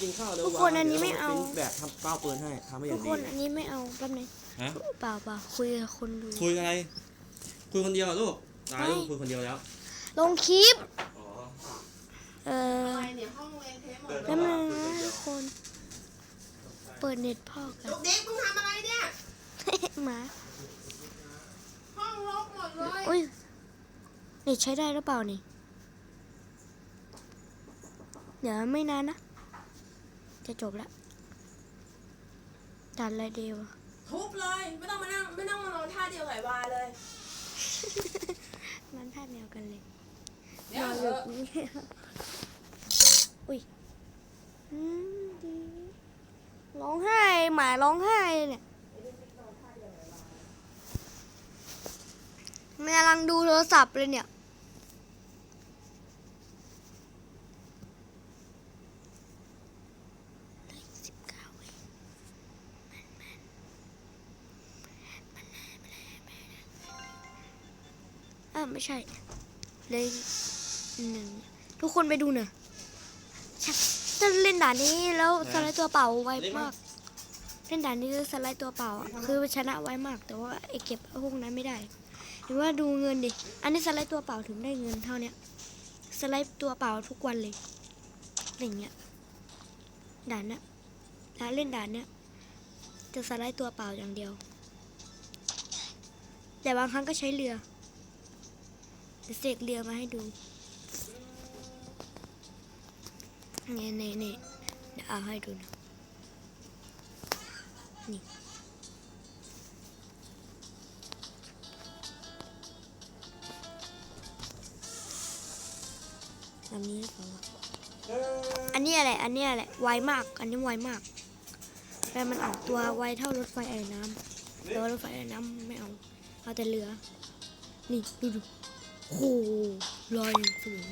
กินข้าวเร็วทุกคนอันนี้วงไม่เอา ดี๋ยวรแบบทำเป้าปืนให้ทำให้อทุย่ากงคดีนอันนี้ไม่เอาแป๊บนึงฮะเปล่าเปล่าคุยกับคนดู คุยอะไร คุยคนเดียวเหรอลูกตายไม่ลูกคุยคนเดียวแล้วลงคลิป อ๋อเอออะไรเนี่ยห้องเรียนเทปหมดแป๊บนึงนะทุกคน เปิดเน็ตพ่อกันลูกเด็กมึงทำอะไรเนี่ย หมาห้องรกหมดเลยอุ้ยเน็ตใช้ได้หรือเปล่านี่ เดี๋ยวไม่นานนะ จะจบแล้วดันอะไรเดียวอะทุบเลย ไม่ต้องมานั่งไม่ต้องมานอนท่าเดียวกับไอ้วาเลย มันท่าแนวกันเลยเดี๋ยวนอนเถแบอะบนี้ อุ้ยอืมดีร้องไห้หมาร้องไห้เลยเนี่ยมันกำลังดูโทรศัพท์เลยเนี่ย สิบเก้าเองมันมันมันมันอ่า ไม่ใช่ เลยหนึ่งทุกคนไปดูหน่อยชักจะเล่นด่านนี้แล้วสไลด์ตัวเปล่าไวมาก เล่นด่านนี้แล้วสไลด์ตัวเปล่าอะคือชนะไวมาก แต่ว่าไอเก็บพวกนั้นไม่ได้หรือว่าดูเงินดิ อันนี้สไลด์ตัวเปล่าถึงได้เงินเท่าเนี้ย สไลด์ตัวเปล่าทุกวันเลยอย่างเงี้ย ด่านเนี้ยด่านเล่นด่านเนี้ยจะสไลด์ตัวเปล่าอย่างเดียว แต่บางครั้งก็ใช้เรือ เดี๋ยวเสกเรือมาให้ดูนี่นี่นี่เดี๋ยวเอาให้ดูนะนี่ลำนี้หรือเปล่าอันนี้อะไร อันนี้อะไร ไวมาก อันนี้ไวมาก แต่มันออกตัวไวเท่ารถไฟไอ้น้ำแต่ว่ารถไฟไอ้น้ำไม่เอา เอาแต่เรือ นี่ ดูดู โอ้โหลอยอย่างสูง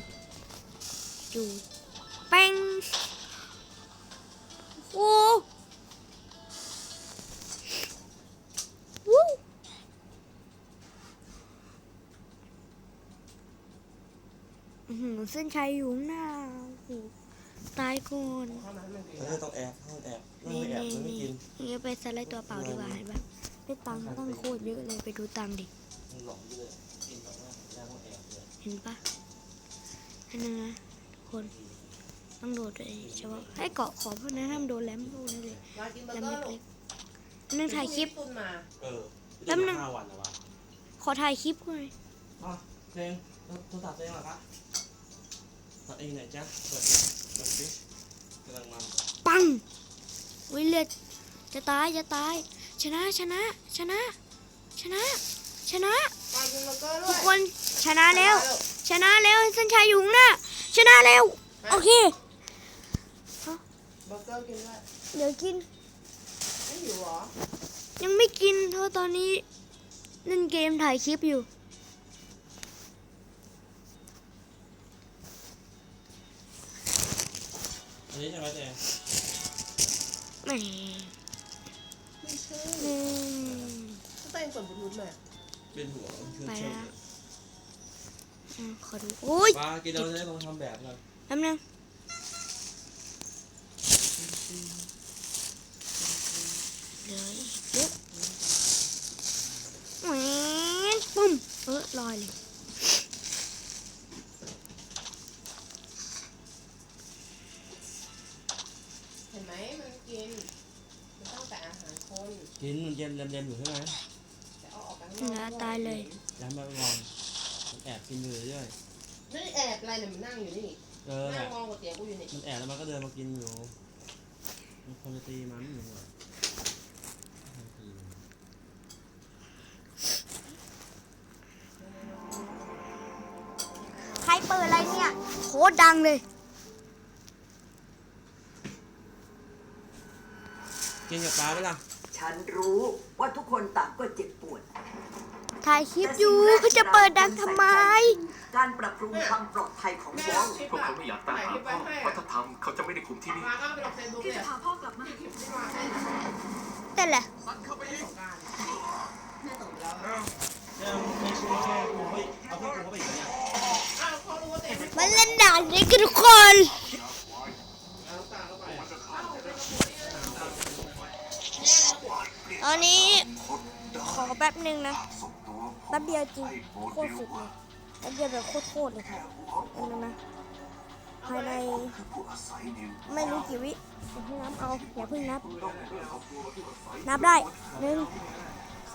ดูแป้งโอ้วู้อื้อหือเส้นชัยอยู่ข้างหน้าโอ้โหตายก่อนเออต้องแอบต้องแอบต้องนี่ไม่แอบนี่มันไม่นี่กินนี่ไปสไลด์ตัวเปล่าดีกว่าเห็นปะได้ตังค์ตั้งโคตรเยอะเลยไปดูตังค์ดิมันหลอกเยอะ เลยเห็นปะอันนั้นนะทุกคนต้องโดดเลยเฉพาะให้เกาะขอบพวกนั้นห้ามโดนแหลมพวกนั้นเลยวากินเบอแหลร์มเกอร์ลูเล็กกๆอันนึงถ่ายคลิป ตุนมาเออแป๊บนึง ห้าวันนะวะขอถ่ายคลิปหน่อยอะเพลงโทรศัพท์เพลงเหรอคะตัดเองไหนอยจ๊ะเปิดเปิดสิกำลังมันปังวิเลือดจะตายจะตาย ชนะชนะชนะ ชนะ ชนะวากินเบอร์เกอร์ด้ทุวกยคน ชนะแล้ว ชนะแล้วเส้นชัยอยู่ข้างหน้า ชนะแล้ว โอเคเบอร์เกอร์กินด้วยเดี๋ยวกิน ไม่หิวเหรอ ยังไม่กินเพราะตอนนี้เล่นเกมถ่ายคลิปอยู่ อันนี้ใช่ไหมเจ๊แหมไม่ใช่อืมเต้นส่วนบลูทูธเลยเป็นหัวเครื่องไปเชื่อแล้มว อะขอดูโอ้ยปลากินเราจะได้ลองทำแบบกันแป๊บนึงเหลืออีกเยอะแหวนปุ้มเออลอยเลยเห็นไหมมันกิน มันต้องแต่อาหารคนกินมันเย็นเร็มๆอยู่ใช่ไหมแต่เอาออกไปข้างเหลืนออกตายเลย ย้ำไปก่อนมัน แอบกินอยู่เรื่อยไม่ได้แอบอะไรเนี่ยมันนั่งอยู่นี่ๆเออนั่แหงละมองก๋วยเตี๋ยวกูอยู่นี่มันแอบแล้วมันก็เดินมากินอยู่มันคนจะตีมันอยู่อะใครเปิดอะไรเนี่ยโคตรดังเลย กินกับปลาไหมล่ะ ฉันรู้ว่าทุกคนต่างก็เจ็บปวด ถ่ายคลิปอยู่ก็จะเปิดดังทำไม การปรับปรุงความปลอดภัยของแม่วอลคลิปพวกอะเขาไม่อยากตามถ่ายหาคลิปพ่ไว้อให้เพราะอะถ้าทำเขาจะไม่ได้คุมที่นี่มาก็เอาไปลงเฟซบุ๊กเลยพาพ่อกลับมาคลิปที่มาให้เต้นแหละสงกรารแม่ส่งไปแล้วอะเนี่ยไม่ช่วยแค่กูเฮ้ยเอาเพื่อนกูเข้าไปอีกแล้วเนี่ยอ้าวเขารู้ว่าเต็มไม่มันเล่นด่านนี่คือทุกคนตอนนี้ขอแป๊บหนึ่งนะ แป๊บเดียวจริงโคตรสุดเลยแป๊บเดียวแบบโคตรๆเลยค่ะแป๊บนึงนะภายในไม่รู้กี่วิอย่าเพิ่งนับเอาอย่าเพิ่งนับ นับได้หนึ่ง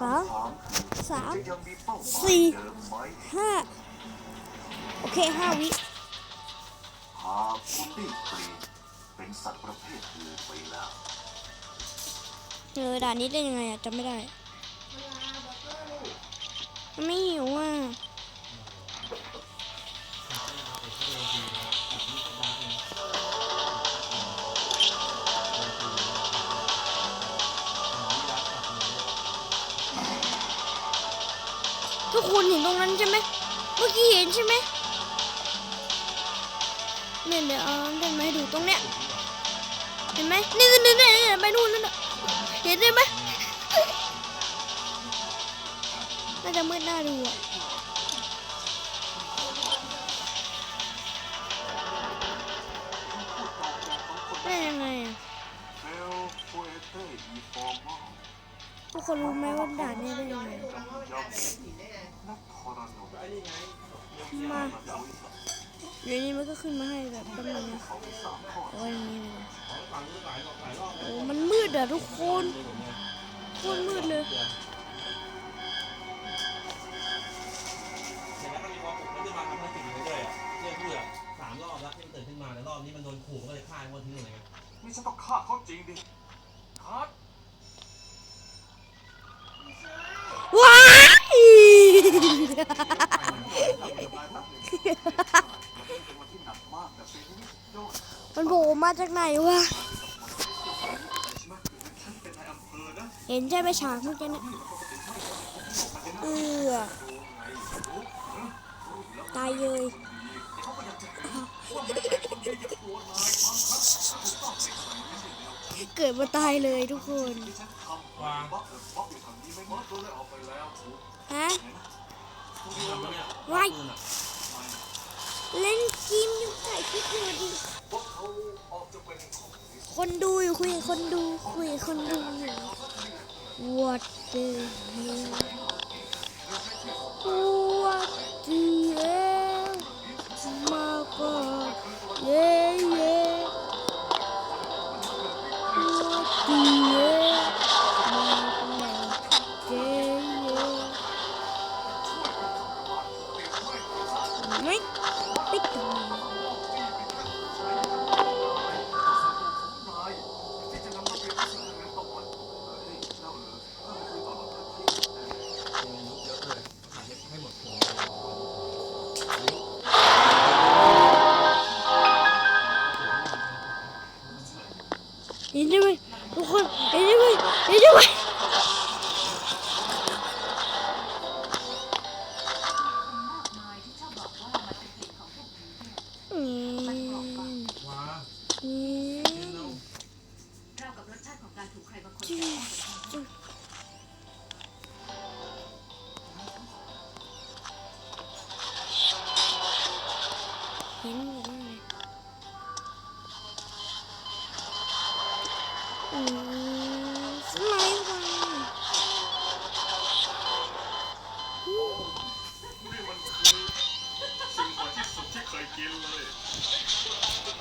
สองสามสี่ห้าโอเคห้าวิหากคุณได้เปลี่ยนเป็นสัตว์ประเภทอื่นไปแล้วเออด่านนี้ได้ยังไงอะจำไม่ได้ ไม่หิวอะทุกคนเห็นตรงนั้นใช่ไหมเมื่อกี้เห็นใช่ไหมเนี่ยเดี๋ยวเอาเดินมาให้ดูตรงเนี้ย เห็นไหมนี่นี่นี่ไปนู่นนั่นเห็นได้ไหม น่าจะมืดหน้าดูอะได้ยังไงอะทุกคนรู้ไหมว่าด่านนี้ได้ยังไงมาเดี๋ยวนี้มันก็ขึ้นมาให้แบบประมาณนี้แต่ว่าอย่างนี้เลยโอ้มันมืดอะทุกคน จริงดิคัดว้ายมันโผล่มาจากไหนวะ เห็นใช่ไหมฉากเมื่อกี้เนี่ยเออตายเลย เกิดมาตายเลยทุกคนวางบ๊อบเออบ๊อบอยู่ทางนี้ไม่มอสโดนไล่ออกไปแล้วฮะทำแล้วเนี่ยว้ายปืนอะเล่นกิมอยู่ถ่ายคลิปอยู่ดิพวกเขาออกจะเป็นของนิสคนดูอยู่คุยคนดูคุยคนดูอยู่ What the hell diye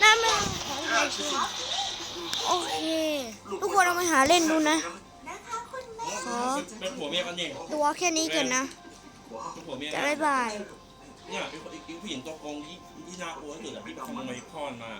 น้ำไม่เอาขอให้ชิมโอเค ทุกคนเอามาหาเล่นดูนะขอเป็นผัวเมียกันเองตัวแค่นี้ก่อนนะเป็นผัวเมียจะกันบ๊ายบายเนี่ยไอ้ผู้หญิงตัวโกงที่ที่น่ากลัวที่สุดอะที่ไปขโมยพ่อมา